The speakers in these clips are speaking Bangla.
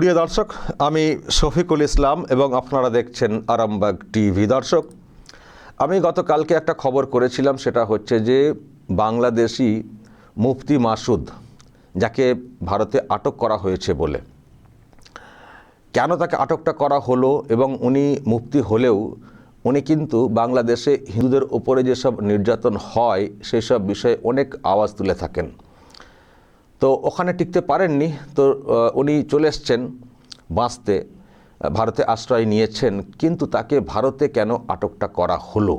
প্রিয় দর্শক, আমি শফিকুল ইসলাম এবং আপনারা দেখছেন আরামবাগ টিভি। দর্শক, আমি গতকালকে একটা খবর করেছিলাম, সেটা হচ্ছে যে বাংলাদেশি মুফতি মাসুদ, যাকে ভারতে আটক করা হয়েছে বলে। কেন তাকে আটকটা করা হলো এবং উনি মুক্তি হলেও, উনি কিন্তু বাংলাদেশে হিন্দুদের উপরে যেসব নির্যাতন হয় সেই সব বিষয়ে অনেক আওয়াজ তুলে থাকেন। তো ওখানে টিকতে পারেননি। তো উনি চলে এসছেন বাঁচতে, ভারতে আশ্রয় নিয়েছেন, কিন্তু তাকে ভারতে কেন আটকটা করা হলো?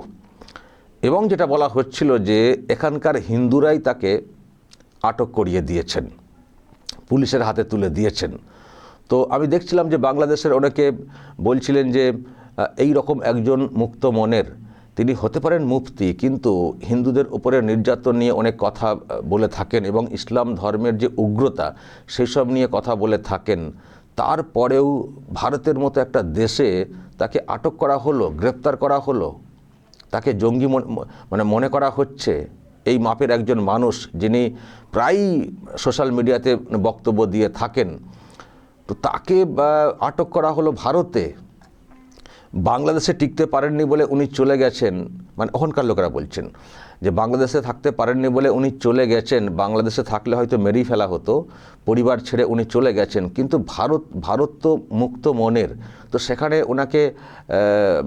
এবং যেটা বলা হচ্ছিল যে, এখানকার হিন্দুরাই তাকে আটক করিয়ে দিয়েছেন, পুলিশের হাতে তুলে দিয়েছেন। তো আমি দেখছিলাম যে, বাংলাদেশের অনেকে বলছিলেন যে এই রকম একজন মুক্ত মনের তিনি হতে পারেন মুফতি, কিন্তু হিন্দুদের উপরে নির্যাতন নিয়ে অনেক কথা বলে থাকেন এবং ইসলাম ধর্মের যে উগ্রতা, সেসব নিয়ে কথা বলে থাকেন। তারপরেও ভারতের মতো একটা দেশে তাকে আটক করা হলো, গ্রেপ্তার করা হলো, তাকে জঙ্গি মন- মানে করা হচ্ছে। এই মাপের একজন মানুষ যিনি প্রায়ই সোশ্যাল মিডিয়াতে বক্তব্য দিয়ে থাকেন। তো তাকে আটক করা হলো ভারতে। বাংলাদেশে টিকতে পারেননি বলে উনি চলে গেছেন মানে ওখানকার লোকেরা বলছেন, যে বাংলাদেশে থাকতে পারেননি বলে উনি চলে গেছেন, বাংলাদেশে থাকলে হয়তো মেরেই ফেলা হতো পরিবার ছেড়ে উনি চলে গেছেন। কিন্তু ভারত ভারত তো মুক্ত মনের। তো সেখানে ওনাকে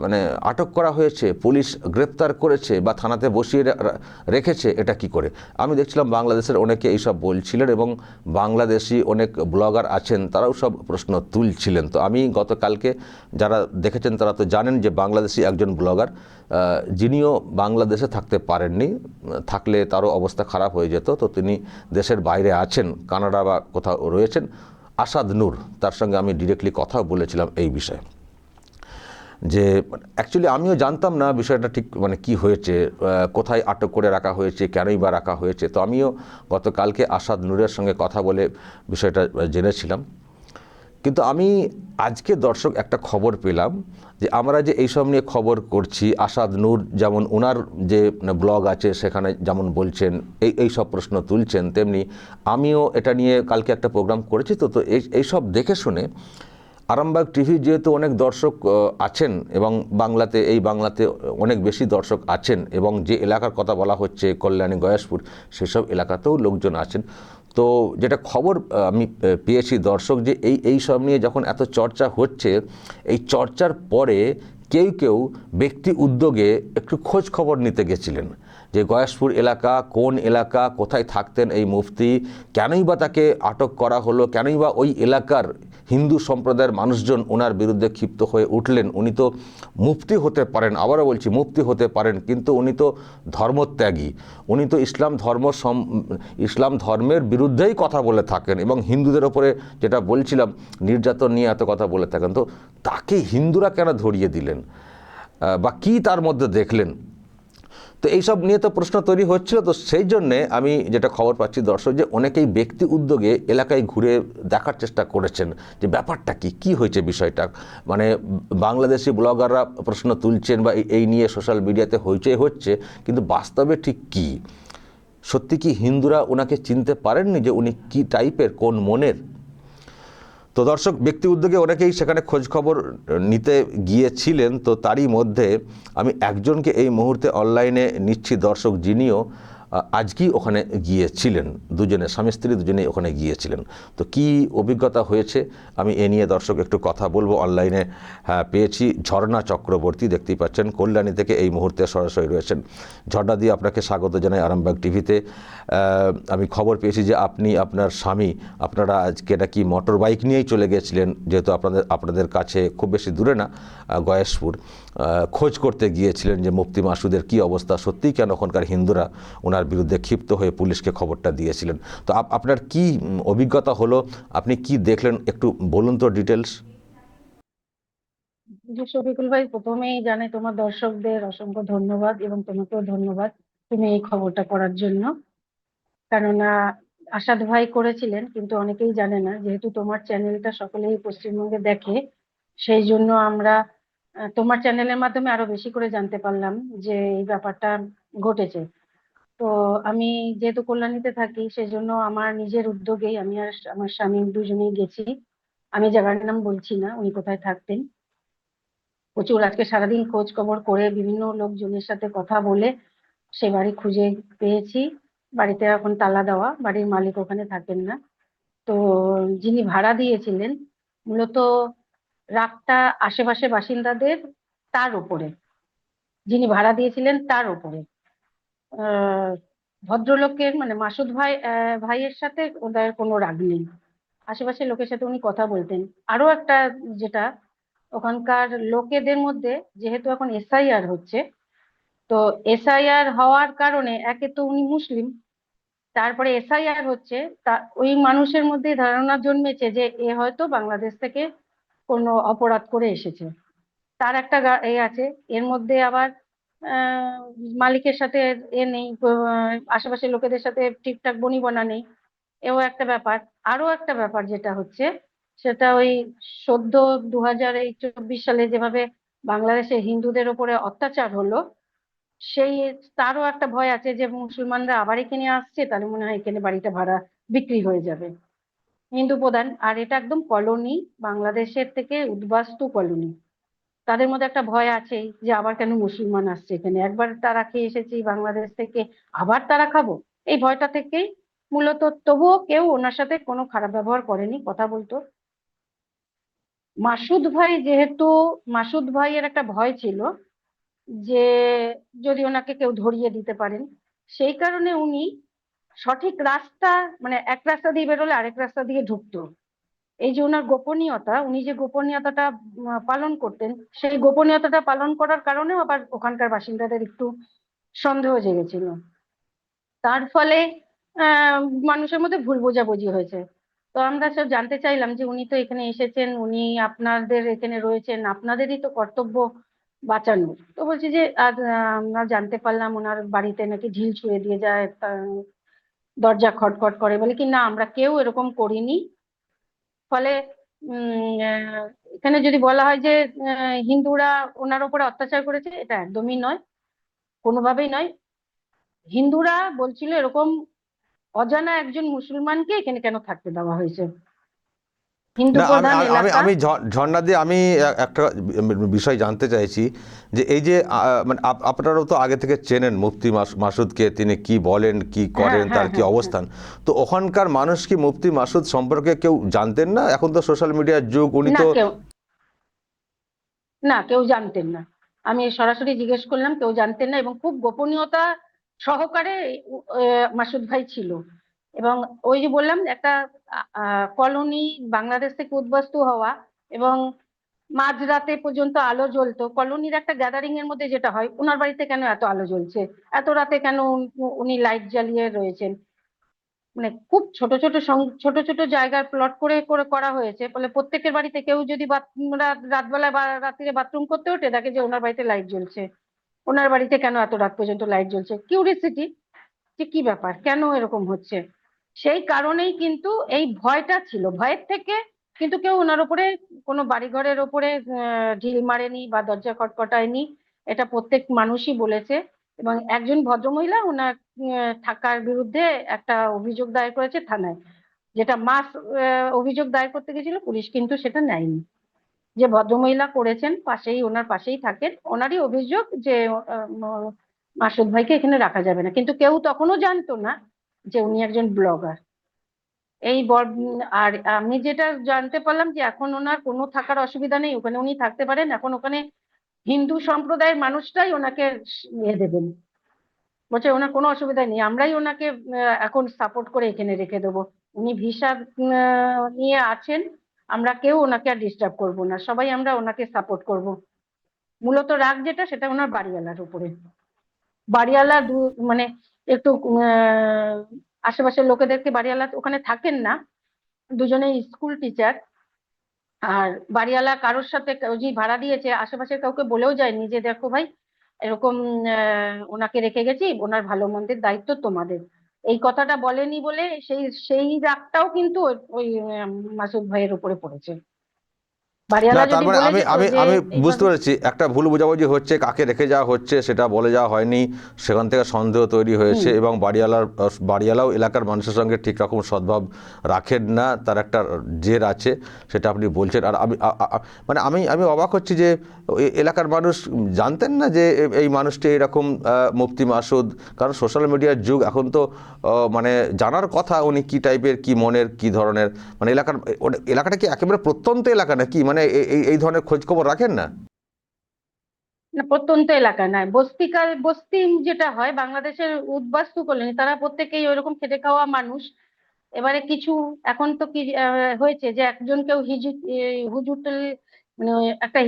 মানে আটক করা হয়েছে, পুলিশ গ্রেপ্তার করেছে বা থানাতে বসিয়ে রেখেছে, এটা কি করে? আমি দেখছিলাম বাংলাদেশের অনেকে এইসব বলছিলেন এবং বাংলাদেশি অনেক ব্লগার আছেন, তারাও সব প্রশ্ন তুলছিলেন। তো আমি গতকালকে যারা দেখেছেন তারা তো জানেন যে বাংলাদেশি একজন ব্লগার যিনিও বাংলাদেশে থাকতে পারেননি, থাকলে তারও অবস্থা খারাপ হয়ে যেত। তো তিনি দেশের বাইরে আছেন, কানাডা বা কোথাও রয়েছেন আসাদ নূর। তার সঙ্গে আমি ডিরেক্টলি কথাও বলেছিলাম এই বিষয়ে। যে অ্যাকচুয়ালি আমিও জানতাম না বিষয়টা ঠিক মানে কি হয়েছে কোথায় আটক করে রাখা হয়েছে, কেনই বা রাখা হয়েছে। তো আমিও গতকালকে আসাদ নূরের সঙ্গে কথা বলে বিষয়টা জেনেছিলাম। কিন্তু আমি আজকে দর্শক একটা খবর পেলাম যে আমরা যে এইসব নিয়ে খবর করছি, আসাদ নূর যেমন ওনার যে ব্লগ আছে সেখানে যেমন বলছেন, এই এই সব প্রশ্ন তুলছেন, তেমনি আমিও এটা নিয়ে কালকে একটা প্রোগ্রাম করেছি, তো তো এই এইসব দেখে শুনে আরামবাগ টিভি যেহেতু অনেক দর্শক আছেন এবং বাংলাতে, এই বাংলাতে অনেক বেশি দর্শক আছেন এবং যে এলাকার কথা বলা হচ্ছে, কল্যাণী, গয়াসপুর, সেসব এলাকাতেও লোকজন আছেন। তো যেটা খবর আমি পেয়েছি দর্শক যে এই এই সব নিয়ে যখন এত চর্চা হচ্ছে, এই চর্চার পরে কেউ কেউ ব্যক্তি উদ্যোগে একটু খোঁজ খবর নিতে গেছিলেন। যে গয়াসপুর এলাকা, কোন এলাকা, কোথায় থাকতেন এই মুফতি, কেনই বা তাকে আটক করা হলো, কেনই বা ওই এলাকার হিন্দু সম্প্রদায়ের মানুষজন ওনার বিরুদ্ধে ক্ষিপ্ত হয়ে উঠলেন, উনি তো মুফতি হতে পারেন, আবারও বলছি মুফতি হতে পারেন, কিন্তু উনি তো ধর্মত্যাগী। উনি তো ইসলাম ধর্ম সম- ইসলাম ধর্মের বিরুদ্ধেই কথা বলে থাকেন এবং হিন্দুদের ওপরে যেটা বলছিলাম, নির্যাতন নিয়ে এত কথা বলে থাকেন। তো তাকে হিন্দুরা কেন ধরিয়ে দিলেন? বা কি তার মধ্যে দেখলেন? তো এইসব নিয়ে তো প্রশ্ন তৈরি হচ্ছিল। তো সেই জন্যে আমি যেটা খবর পাচ্ছি দর্শক, যে অনেকেই ব্যক্তি উদ্যোগে এলাকায় ঘুরে দেখার চেষ্টা করেছেন যে ব্যাপারটা কি কি হয়েছে বিষয়টা? মানে বাংলাদেশি ব্লগাররা প্রশ্ন তুলছেন বা এই- নিয়ে সোশ্যাল মিডিয়াতে হইচই হচ্ছে, কিন্তু বাস্তবে ঠিক কি? সত্যি কি হিন্দুরা ওনাকে চিনতে পারেননি যে উনি কি টাইপের, কোন মনের? তো দর্শক, ব্যক্তি উদ্যোগে অনেকেই সেখানে খোঁজ খবর নিতে গিয়েছিলেন। তো তারই মধ্যে আমি একজনকে এই মুহূর্তে অনলাইনে নিচ্ছি। দর্শক, যিনিও আজকেই ওখানে গিয়েছিলেন। দুজনে স্বামী স্ত্রী দুজনেই ওখানে গিয়েছিলেন। তো কি অভিজ্ঞতা হয়েছে? আমি এ নিয়ে দর্শক একটু কথা বলব। অনলাইনে হ্যাঁ, পেয়েছি ঝর্ণা চক্রবর্তী দেখতেই পাচ্ছেন। কল্যাণী থেকে এই মুহূর্তে সরাসরি রয়েছেন। ঝর্ণা দিয়ে আপনাকে স্বাগত জানাই আরামবাগ টিভিতে। আমি খবর পেয়েছি যে আপনি আপনার স্বামী আপনারা আজকে নাকি মোটর বাইক নিয়েই চলে গেছিলেন যেহেতু আপনাদের আপনাদের কাছে খুব বেশি দূরে না গয়েশপুর। খোঁজ করতে গিয়েছিলেন যে মুফতি মাসুদের কি অবস্থা সত্যিই কেন ওখানকার হিন্দুরা ওনার বিরুদ্ধে ক্ষিপ্ত হয়ে পুলিশকে খবরটা দিয়েছিলেন। তো আপ- আপনার কি অভিজ্ঞতা হলো? আপনি কি দেখলেন? একটু বলুন তো ডিটেলস শফিকুল ভাই, প্রথমেই জানে তোমার দর্শকদের অসংখ্য ধন্যবাদ এবং তোমাকেও ধন্যবাদ তুমি এই খবরটা করার জন্য। কেননা আসাদ ভাই করেছিলেন, কিন্তু অনেকেই জানে না, যেহেতু তোমার চ্যানেলটা সকলেই পশ্চিমবঙ্গে দেখে, সেই জন্য আমরা তোমার চ্যানেলের মাধ্যমে আরও বেশি করে জানতে পারলাম যে এই ব্যাপারটা ঘটেছে। তো আমি যেহেতু কল্যাণীতে থাকি সেই জন্য আমার নিজের উদ্যোগেই আমি আর আমার স্বামী দুজনেই গেছি। আমি জায়গার নাম বলছি না, উনি কোথায় থাকতেন? প্রচুর, আজকে সারাদিন খোঁজ খবর করে বিভিন্ন লোকজনের সাথে কথা বলে সে বাড়ি খুঁজে পেয়েছি। বাড়িতে এখন তালা দেওয়া, বাড়ির মালিক ওখানে থাকেন না। তো যিনি ভাড়া দিয়েছিলেন, মূলত রাগটা আশেপাশে বাসিন্দাদের তার উপরে। যিনি ভাড়া দিয়েছিলেন তার উপরে। ভদ্রলোকের মানে মাসুদ ভাই ভাইয়ের সাথে ওদের কোনো রাগ নেই। আশেপাশের লোকের সাথে উনি কথা বলতেন। আরও একটা যেটা, ওখানকার লোকেদের মধ্যে যেহেতু এখন এসআইআর হচ্ছে, তো এসআইআর হওয়ার কারণে একে তো উনি মুসলিম, তারপরে এসআইআর হচ্ছে, তা ওই মানুষের মধ্যে ধারণা জন্মেছে যে এ হয়তো বাংলাদেশ থেকে কোনো অপরাধ করে এসেছে। তার একটা এ আছে, এর মধ্যে আবার মালিকের সাথে এ নেই আশেপাশের লোকেদের সাথে ঠিকঠাক বনিবনা নেই, এও একটা ব্যাপার। আরও একটা ব্যাপার যেটা হচ্ছে, সেটা ওই সদ্য দু হাজার এই চব্বিশ সালে যেভাবে বাংলাদেশে হিন্দুদের ওপরে অত্যাচার হলো, সেই তারও একটা ভয় আছে যে মুসলমানরা আবার এখানে আসছে, তাহলে মনে হয় এখানে বাড়িটা ভাড়া বিক্রি হয়ে যাবে। হিন্দু প্রধান, আর এটা একদম কলোনি, বাংলাদেশের থেকে উদ্বাস্তু কলোনি। তাদের মধ্যে একটা ভয় আছেই যে আবার কেন মুসলমান আসছে এখানে? একবার তারা খেয়ে এসেছি, বাংলাদেশ থেকে আবার তারা খাব। এই ভয়টা থেকেই মূলত তবুও কেউ ওনার সাথে কোনো খারাপ ব্যবহার করেনি, কথা বলতো। মাসুদ ভাই যেহেতু, মাসুদ ভাইয়ের একটা ভয় ছিল যে যদি ওনাকে কেউ ধরিয়ে দিতে পারেন, সেই কারণে উনি সঠিক রাস্তা মানে এক রাস্তা দিয়ে বেরোলে আরেক রাস্তা দিয়ে ঢুকতো। এই যে ওনার গোপনীয়তা, উনি যে গোপনীয়তাটা পালন করতেন, সেই গোপনীয়তাটা পালন করার কারণেও আবার ওখানকার বাসিন্দাদের একটু সন্দেহ জেগেছিল। তার ফলে মানুষের মধ্যে ভুল বোঝাবুঝি হয়েছে। তো আমরা সব জানতে চাইলাম যে উনি তো এখানে এসেছেন, উনি আপনাদের এখানে রয়েছেন, আপনাদেরই তো কর্তব্য বাঁচানোর তো বলছি যে, আর আমরা জানতে পারলাম ওনার বাড়িতে নাকি ঢিল ছুঁড়ে দিয়ে যায় দরজা খটখট করে বলে কি না, আমরা কেউ এরকম করিনি। ফলে এখানে যদি বলা হয় যে হিন্দুরা ওনার উপরে অত্যাচার করেছে, এটা একদমই নয়, কোনোভাবেই নয়। হিন্দুরা বলছিল এরকম অজানা একজন মুসলমানকে এখানে কেন থাকতে দেওয়া হয়েছে? আমি আমি- ঝর্ণা দিয়ে আমি একটা বিষয় জানতে চাইছি যে এই যে মানে আপনারাও তো আগে থেকে চেনেন মুফতি মাসুদকে তিনি কি বলেন কি করেন হ্যাঁ, তার কি হ্যাঁ, অবস্থান? তো ওখানকার মানুষ কি মুফতি মাসুদ সম্পর্কে কেউ জানতেন না? এখন তো সোশ্যাল মিডিয়ার যুগ উনি তো না কেউ জানতেন না। আমি সরাসরি জিজ্ঞেস করলাম কেউ জানতেন না এবং খুব গোপনীয়তা সহকারে মাসুদ ভাই ছিল। এবং ওই যে বললাম একটা কলোনি বাংলাদেশ থেকে উদ্বাস্তু হওয়া এবং মাঝরাতে পর্যন্ত আলো জ্বলতো। কলোনির একটা গ্যাদারিং এর মধ্যে যেটা হয় ওনার বাড়িতে কেন এত আলো জ্বলছে? এত রাতে কেন উনি লাইট জ্বালিয়ে রয়েছেন? মানে খুব ছোট ছোট ছোট ছোট জায়গায় প্লট করে করে করা হয়েছে। ফলে প্রত্যেকের বাড়িতে কেউ যদি রাতবেলায় বা রাত্রিরে বাথরুম করতে ওঠে দেখে যে ওনার বাড়িতে লাইট জ্বলছে। ওনার বাড়িতে কেন এত রাত পর্যন্ত লাইট জ্বলছে? কিউরিসিটি যে কি ব্যাপার? কেন এরকম হচ্ছে? সেই কারণেই কিন্তু এই ভয়টা ছিল। ভয়ের থেকে কিন্তু কেউ ওনার উপরে কোনো বাড়িঘরের ওপরে ঢিল মারেনি বা দরজা খটখটায়নি। এটা প্রত্যেক মানুষই বলেছে এবং একজন ভদ্রমহিলা ওনার থাকার বিরুদ্ধে একটা অভিযোগ দায়ের করেছে থানায়, যেটা মাস অভিযোগ দায়ের করতে গেছিল, পুলিশ কিন্তু সেটা নেয়নি। যে ভদ্রমহিলা করেছেন, পাশেই, ওনার পাশেই থাকেন, ওনারই অভিযোগ যে মাসুদ ভাইকে এখানে রাখা যাবে না। কিন্তু কেউ তখনও জানতো না যে উনি একজন ব্লগার এই আর আমি যেটা জানতে পারলাম যে এখন ওনার কোনো থাকার অসুবিধা নেই, ওখানে উনি থাকতে পারেন। এখন ওখানে হিন্দু সম্প্রদায়ের মানুষটাই ওনাকে ইয়ে দেবেন। বলছে ওনার কোনো অসুবিধা নেই, আমরাই ওনাকে এখন সাপোর্ট করে এখানে রেখে দেবো। উনি ভিসা নিয়ে আছেন, আমরা কেউ ওনাকে আর ডিস্টার্ব করব না। সবাই আমরা ওনাকে সাপোর্ট করব। মূলত রাগ যেটা, সেটা ওনার বাড়িওয়ালার উপরে। বাড়িওয়ালা মানে একটু আশেপাশের লোকেদেরকে বাড়িওয়ালা ওখানে থাকেন না। দুজনেই স্কুল টিচার আর বাড়িওয়ালা কারোর সাথে যে ভাড়া দিয়েছে। আশেপাশের কাউকে বলেও যায়নি যে, দেখো ভাই, এরকম ওনাকে রেখে গেছি, ওনার ভালো মন্দের দায়িত্ব তোমাদের। এই কথাটা বলেনি বলে সেই সেই রাগটাও কিন্তু ওই মাসুদ ভাইয়ের উপরে পড়েছে। না তার মানে আমি আমি আমি বুঝতে পেরেছি একটা ভুল বোঝাবুঝি হচ্ছে কাকে রেখে যাওয়া হচ্ছে সেটা বলে যাওয়া হয়নি সেখান থেকে সন্দেহ তৈরি হয়েছে এবং বাড়িওয়ালার বাড়িওয়ালাও এলাকার মানুষের সঙ্গে ঠিক রকম সদ্ভাব রাখেন না তার একটা জের আছে সেটা আপনি বলছেন আর আমি মানে আমি আমি অবাক হচ্ছি যে এলাকার মানুষ জানতেন না যে এই মানুষটি এরকম মুফতি মাসুদ কারণ সোশ্যাল মিডিয়ার যুগ এখন তো মানে জানার কথা উনি কি টাইপের কি মনের কি ধরনের মানে এলাকার এলাকাটা কি একেবারে প্রত্যন্ত এলাকা নাকি? মানে এই এই ধরনের খোঁজ খবর রাখেন না? না, প্রত্যন্ত এলাকা নয় বস্তিকাল বস্তি যেটা হয়, বাংলাদেশের উদ্বাস্তু কলোনি, তারা প্রত্যেকেই ওইরকম খেটে খাওয়া মানুষ। এবারে কিছু, এখন তো কি হয়েছে যে একজন কেউ হিজু হুজুর মানে একটা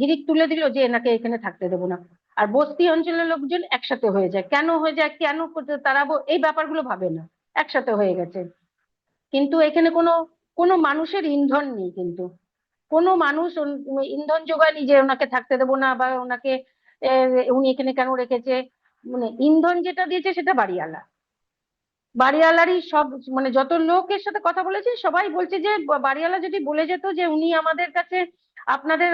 হিরিক তুলে দিল যে এনাকে এখানে থাকতে দেবো না। আর বস্তি অঞ্চলের লোকজন একসাথে হয়ে যায়। কেন হয়ে যায়, কেন তারা এই ব্যাপারগুলো ভাবে না। একসাথে হয়ে গেছে। কিন্তু এখানে কোনো কোনো মানুষের ইন্ধন নেই কিন্তু। কোনো মানুষ ইন্ধন জোগায়নি যে ওনাকে থাকতে দেবো না বা ওনাকে উনি এখানে কেন রেখেছে? মানে ইন্ধন যেটা দিয়েছে সেটা বাড়িওয়ালা। বাড়িওয়ালারই সব মানে যত লোকের সাথে কথা বলেছি, সবাই বলছে যে বাড়িওয়ালা যদি বলে যেত যে, উনি আমাদের কাছে আপনাদের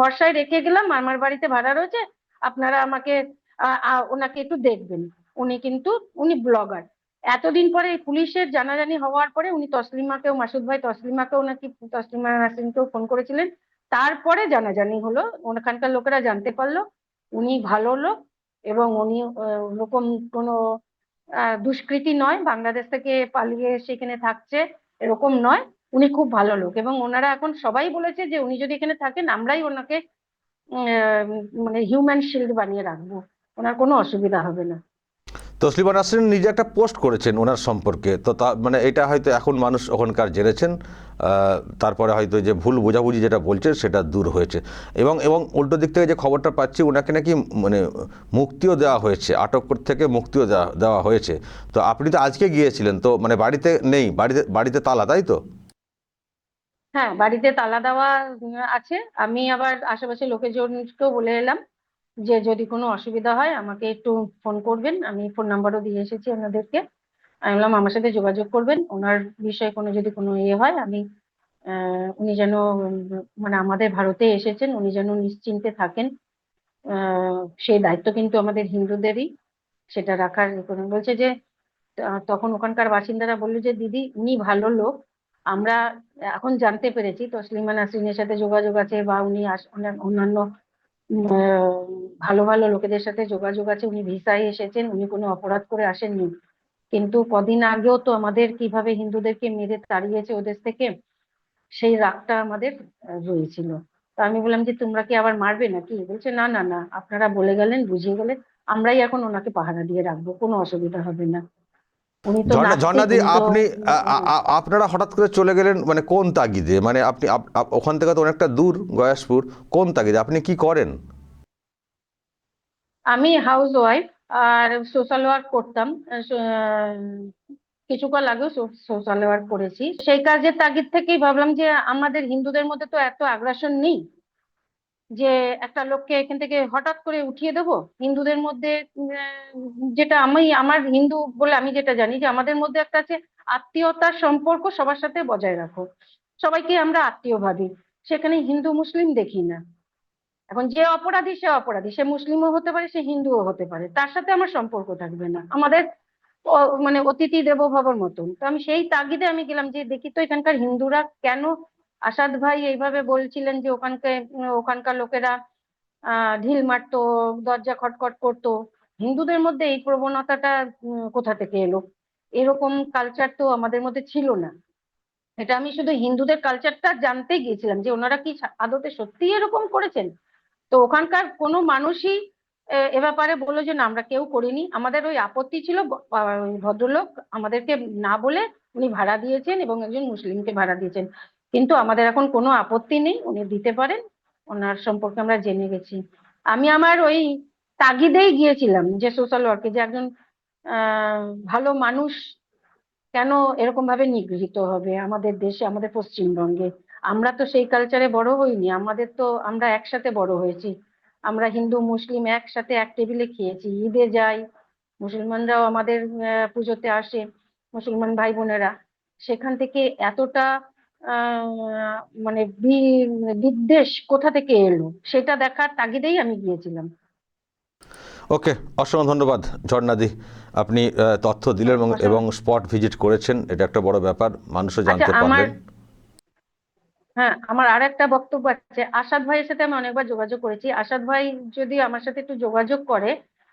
ভরসায় রেখে গেলাম, আমার বাড়িতে ভাড়া রয়েছে, আপনারা আমাকে ওনাকে একটু দেখবেন। উনি কিন্তু, উনি ব্লগার। এতদিন পরে পুলিশের জানাজানি হওয়ার পরে উনি তসলিমাকেও, মাসুদ ভাই তসলিমাকেও নাকি তসলিমা নাসরিনকেও ফোন করেছিলেন। তারপরে জানাজানি হলো, ওখানকার লোকেরা জানতে পারল, উনি ভালো লোক এবং উনি ওরকম কোনো দুষ্কৃতী নয়, বাংলাদেশ থেকে পালিয়ে সেখানে থাকছে, এরকম নয়, উনি খুব ভালো লোক এবং ওনারা এখন সবাই বলেছে যে উনি যদি এখানে থাকেন, আমরাই ওনাকে মানে হিউম্যান শিল্ড বানিয়ে রাখব, ওনার কোনো অসুবিধা হবে না। তসলিমা নাসরিন নিজে একটা পোস্ট করেছেন ওনার সম্পর্কে। তো তা মানে এটা হয়তো এখন মানুষ ওখানকার জেনেছেন তারপরে হয়তো যে ভুল বোঝাবুঝি যেটা বলছেন সেটা দূর হয়েছে। এবং এবং উল্টো দিক থেকে যে খবরটা পাচ্ছি ওনাকে নাকি মানে মুক্তিও দেওয়া হয়েছে, আটক থেকে মুক্তিও দেওয়া দেওয়া হয়েছে। তো আপনি তো আজকে গিয়েছিলেন, তো মানে বাড়িতে নেই, বাড়িতে বাড়িতে তালা, তাই তো? হ্যাঁ বাড়িতে তালা দেওয়া আছে। আমি আবার আশেপাশে লোকজনকেও বলে এলাম যে যদি কোনো অসুবিধা হয় আমাকে একটু ফোন করবেন। আমি ফোন নাম্বারও দিয়ে এসেছি ওনাদেরকে আমি বললাম, আমার সাথে যোগাযোগ করবেন। ওনার বিষয়ে কোনো যদি কোনো ইয়ে হয়, আমি উনি যেন মানে আমাদের ভারতে এসেছেন, উনি যেন নিশ্চিন্তে থাকেন। সেই দায়িত্ব কিন্তু আমাদের হিন্দুদেরই। সেটা রাখার ইয়ে বলছে যে তখন ওখানকার বাসিন্দারা বলল যে, দিদি, উনি ভালো লোক। আমরা এখন জানতে পেরেছি তসলিমা নাসরিনের সাথে যোগাযোগ আছে বা উনি অন্যান্য ভালো ভালো লোকেদের সাথে যোগাযোগ আছে। উনি ভিসায় এসেছেন, উনি কোনো অপরাধ করে আসেননি। কিন্তু কদিন আগেও তো আমাদের কীভাবে হিন্দুদেরকে মেরে তাড়িয়েছে ওদের থেকে, সেই রাগটা আমাদের রয়েছিল। তো আমি বললাম যে, তোমরা কি আবার মারবে নাকি? বলছে, না না না, আপনারা বলে গেলেন, বুঝিয়ে গেলেন, আমরাই এখন ওনাকে পাহারা দিয়ে রাখব, কোনো অসুবিধা হবে না উনি তো ঝর্ণা নাস্তিক, ঝর্ণাদি আপনি আপনারা হঠাৎ করে চলে গেলেন মানে কোন তাগিদে? মানে আপনি আপ- আপ- ওখান থেকে তো অনেকটা দূর গয়াসপুর কোন তাগিদে? আপনি কি করেন? আমি হাউস ওয়াইফ আর সোশ্যাল ওয়ার্ক করতাম কিছুকাল আগেও সোশ্যাল ওয়ার্ক করেছি। সেই কাজের তাগিদ থেকেই ভাবলাম যে আমাদের হিন্দুদের মধ্যে তো এত আগ্রাসন নেই। যে একটা লোককে এখান থেকে হঠাৎ করে উঠিয়ে দেবো? হিন্দুদের মধ্যে যেটা আমি, আমার হিন্দু বলে আমি যেটা জানি, যে আমাদের মধ্যে একটা আছে আত্মীয়তার সম্পর্ক সবার সাথে বজায় রাখো। সবাইকে আমরা আত্মীয় ভাবি। সেখানে হিন্দু মুসলিম দেখি না। এখন যে অপরাধী, সে অপরাধী। সে মুসলিমও হতে পারে, সে হিন্দুও হতে পারে। তার সাথে আমার সম্পর্ক থাকবে না। আমাদের মানে অতিথি দেবো ভবর মতন। তো আমি সেই তাগিদে আমি গেলাম যে, দেখি তো এখানকার হিন্দুরা কেন আসাদ ভাই এইভাবে বলছিলেন যে ওখানকে, ওখানকার লোকেরা ঢিল মারতো, দরজা খটখট করতো। হিন্দুদের মধ্যে এই প্রবণতাটা কোথা থেকে এলো? এরকম কালচার তো আমাদের মধ্যে ছিল না। এটা আমি শুধু হিন্দুদের কালচারটা জানতে গিয়েছিলাম যে ওনারা কি আদতে সত্যি এরকম করেছেন? তো ওখানকার কোনো মানুষই, এ- ব্যাপারে বলল যে না, আমরা কেউ করিনি। আমাদের ওই আপত্তি ছিল ভদ্রলোক আমাদেরকে না বলে উনি ভাড়া দিয়েছেন এবং একজন মুসলিমকে ভাড়া দিয়েছেন। কিন্তু আমাদের এখন কোনো আপত্তি নেই, উনি দিতে পারেন, ওনার সম্পর্কে আমরা জেনে গেছি। আমি আমার ওই তাগিদেই গিয়েছিলাম যে সোশ্যাল ওয়ার্কে যে একজন ভালো মানুষ কেন এরকম ভাবে নিগৃহীত হবে আমাদের দেশে, আমাদের পশ্চিমবঙ্গে? আমরা তো সেই কালচারে বড় হইনি, আমাদের তো আমরা একসাথে বড় হয়েছি। আমরা হিন্দু, মুসলিম একসাথে এক টেবিলে খেয়েছি, ঈদে যাই, মুসলমানরাও আমাদের পুজোতে আসে, মুসলমান ভাই বোনেরা। সেখান থেকে এতটা মানে বিদ্বেষ কোথা থেকে এলো? সেটা দেখার তাগিদেই আমি গিয়েছিলাম। ওকে অসংখ্য ধন্যবাদ ঝর্ণাদি। আপনি তথ্য দিলেন এবং স্পট ভিজিট করেছেন এটা একটা বড় ব্যাপার মানুষও জানতে আচ্ছা আমার পারলেন। হ্যাঁ আমার আর একটা বক্তব্য আছে আসাদ ভাইয়ের সাথে আমি অনেকবার যোগাযোগ করেছি। আসাদ ভাই যদি আমার সাথে একটু যোগাযোগ করে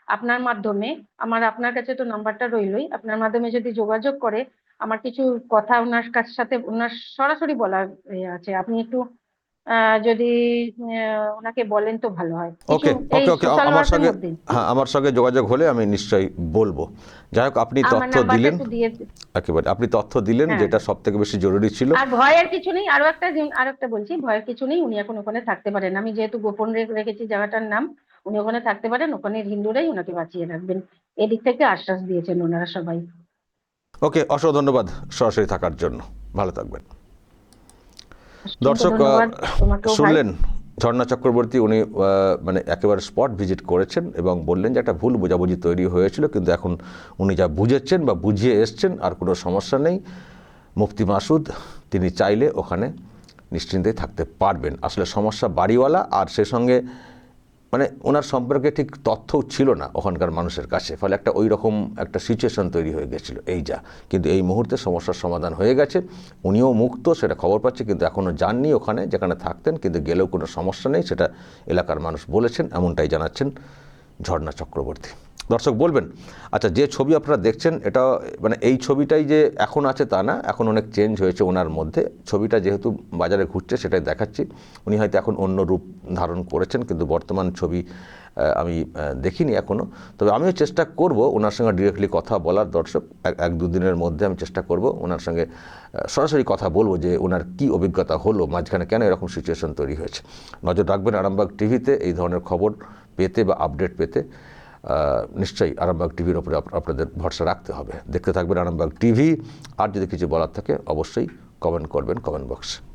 আপনার মাধ্যমে আমার আপনার কাছে তো নাম্বারটা রইলই আপনার মাধ্যমে যদি যোগাযোগ করে আমার কিছু কথা ওনার কাছ সাথে ওনার সরাসরি বলার আছে। আপনি একটু আহ, যদি ওনাকে বলেন তো ভালো হয়। ওকে ওকে ওকে আমার সঙ্গে হ্যাঁ আমার সঙ্গে যোগাযোগ হলে আমি নিশ্চয়ই বলব। যাই হোক আপনি তথ্য দিলেন। একেবারে আপনি তথ্য দিলেন হ্যাঁ। যেটা সব থেকে বেশি জরুরি ছিল। আর ভয়ের কিছু নেই আরও একটা আরও একটা বলছি ভয়ের কিছু নেই উনি এখন ওখানে থাকতে পারেন। আমি যেহেতু গোপন রেখেছি জায়গাটার নাম উনি ওখানে থাকতে পারেন ওখানে হিন্দুরাই ওনাকে বাঁচিয়ে রাখবেন। এদিক থেকে আশ্বাস দিয়েছেন ওনারা সবাই। ওকে অসংখ্য ধন্যবাদ সরাসরি থাকার জন্য। ভালো থাকবেন। দর্শক শুনলেন ঝর্ণা চক্রবর্তী উনি মানে একেবারে স্পট ভিজিট করেছেন এবং বললেন যে একটা ভুল বোঝাবুঝি তৈরি হয়েছিল কিন্তু এখন উনি যা বুঝেছেন বা বুঝিয়ে এসছেন আর কোনো সমস্যা নেই। মুফতি মাসুদ তিনি চাইলে ওখানে নিশ্চিন্তে থাকতে পারবেন। আসলে সমস্যা বাড়িওয়ালা আর সে সঙ্গে মানে ওনার সম্পর্কে ঠিক তথ্য ছিল না ওখানকার মানুষের কাছে। ফলে একটা ওই রকম একটা সিচুয়েশন তৈরি হয়ে গেছিল। এই যা। কিন্তু এই মুহূর্তে সমস্যার সমাধান হয়ে গেছে। উনিও মুক্ত, সেটা খবর পাচ্ছে, কিন্তু এখনও যাননি ওখানে, যেখানে থাকতেন, কিন্তু গেলেও কোনো সমস্যা নেই, সেটা এলাকার মানুষ বলেছেন, এমনটাই জানাচ্ছেন ঝর্ণা চক্রবর্তী। দর্শক বলবেন আচ্ছা যে ছবি আপনারা দেখছেন, এটা মানে এই ছবিটাই যে এখন আছে তা না, এখন অনেক চেঞ্জ হয়েছে ওনার মধ্যে। ছবিটা যেহেতু বাজারে ঘুরছে, সেটাই দেখাচ্ছি। উনি হয়তো এখন অন্য রূপ ধারণ করেছেন, কিন্তু বর্তমান ছবি আমি দেখিনি এখনও তবে আমিও চেষ্টা করব ওনার সঙ্গে ডিরেক্টলি কথা বলার, দর্শক। এক- দুদিনের মধ্যে আমি চেষ্টা করব ওনার সঙ্গে সরাসরি কথা বলব যে ওনার কি অভিজ্ঞতা হলো, মাঝখানে কেন এরকম সিচুয়েশন তৈরি হয়েছে। নজর রাখবেন আরামবাগ টিভিতে এই ধরনের খবর পেতে বা আপডেট পেতে। নিশ্চয়ই আরামবাগ টিভির ওপরে আপ- আপনাদের ভরসা রাখতে হবে। দেখতে থাকবেন আরামবাগ টিভি। আর যদি কিছু বলার থাকে, অবশ্যই কমেন্ট করবেন কমেন্ট বক্সে